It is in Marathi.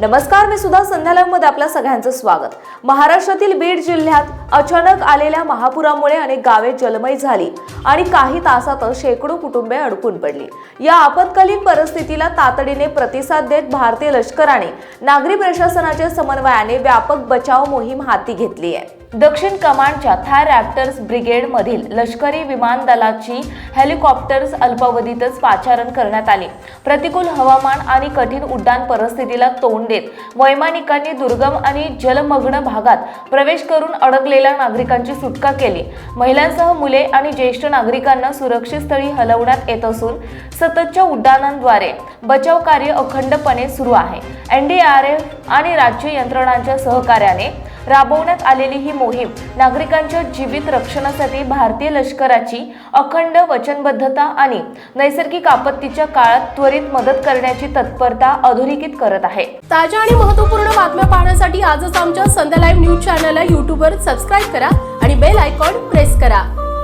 नमस्कार मी सुद्धा संध्यालयमध्ये आपल्या सगळ्यांचं स्वागत. महाराष्ट्रातील बीड जिल्ह्यात अचानक आलेल्या महापुरामुळे अनेक गावे जलमय झाली आणि काही तासातच शेकडो कुटुंबे अडकून पडली. या आपत्कालीन परिस्थितीला तातडीने प्रतिसाद देत भारतीय लष्कराने नागरी प्रशासनाच्या समन्वयाने व्यापक बचाव मोहीम हाती घेतली आहे. दक्षिण कमांडच्या थाय रॅप्टर्स ब्रिगेड मधील लष्करी विमान दलाची हेलिकॉप्टर्स अल्पावधीतच पाचारण करण्यात आले. प्रतिकूल हवामान आणि कठीण उड्डाण परिस्थितीला तोंड देत. वैमानिकांनी दुर्गम आणि जलमग्न भागात प्रवेश करून अडकलेल्या नागरिकांची सुटका केली. महिलांसह मुले आणि ज्येष्ठ नागरिकांना सुरक्षित स्थळी हलवण्यात येत असून सततच्या उड्डाणांद्वारे बचाव कार्य अखंडपणे सुरू आहे. एनडीआरएफ आणि राज्य यंत्रणांच्या सहकार्याने राबवण्यात आलेली ही मोहीम नागरिकांच्या जीवित रक्षणासाठी भारतीय लष्कराची अखंड वचनबद्धता आणि नैसर्गिक आपत्तीच्या काळात त्वरित मदत करण्याची तत्परता अधोरेखित करत आहे. ताज्या आणि महत्त्वपूर्ण बातम्या पाहण्यासाठी आजच आमच्या संध्या लाईव्ह न्यूज चॅनलला यूट्यूबवर सबस्क्राईब करा आणि बेल आयकॉन प्रेस करा.